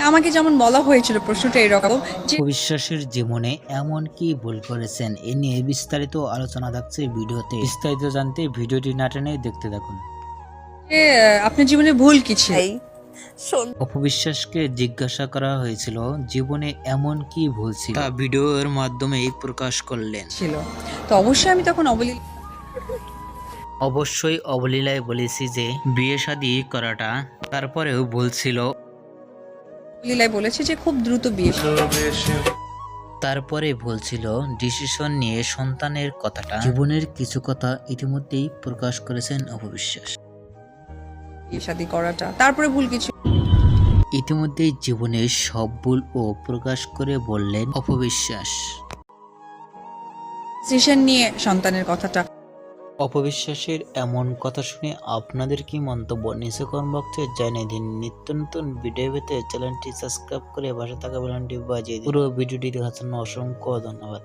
আমাকে যেমন বলা হয়েছিল প্রশ্নটা এরকম যে অবিশ্বাসের জীবনে এমন কি ভুল করেছেন এ নিয়ে বিস্তারিত আলোচনা থাকছে ভিডিওতে। বিস্তারিত জানতে ভিডিওটি না টেনে দেখতে থাকুন। আহ, আপনার জীবনে ভুল কি ছিল? শোন। অপবিশ্বাসকে জিজ্ঞাসা করা হয়েছিল জীবনে এমন কি ভুল ছিল? তা ভিডিওর মাধ্যমেই প্রকাশ করলেন। ছিল। তো অবশ্যই আমি তখন অবলীল অবশ্যই অবলীলায় বলেছি যে বিয়ে শাদী করাটা তারপরেও ভুল ছিল। অবলীলায় বলেছে যে খুব দ্রুত বিয়ে তারপরে ভুল ছিল ডিসিশন নিয়ে সন্তানের কথাটা। জীবনের কিছু কথা ইতিমধ্যেই প্রকাশ করেছেন অপবিশ্বাস। শাদী করাটা। তারপরে ভুল কিছু। ইতিমধ্যেই জীবনের সব ভুল ও প্রকাশ করে বললেন অপবিশ্বাস। ডিসিশন নিয়ে সন্তানের কথাটা। অপবিশ্বাসের এমন কথা শুনে আপনাদের কি মন্তব্য? নিচে বক্সে জানিয়ে দিন। নিত্য নতুন ভিডিও পেতে চ্যানেলটি সাবস্ক্রাইব করে পাশে থাকা বেলানটি বাজিয়ে দিন। পুরো ভিডিওটি দেখার জন্য অসংখ্য ধন্যবাদ।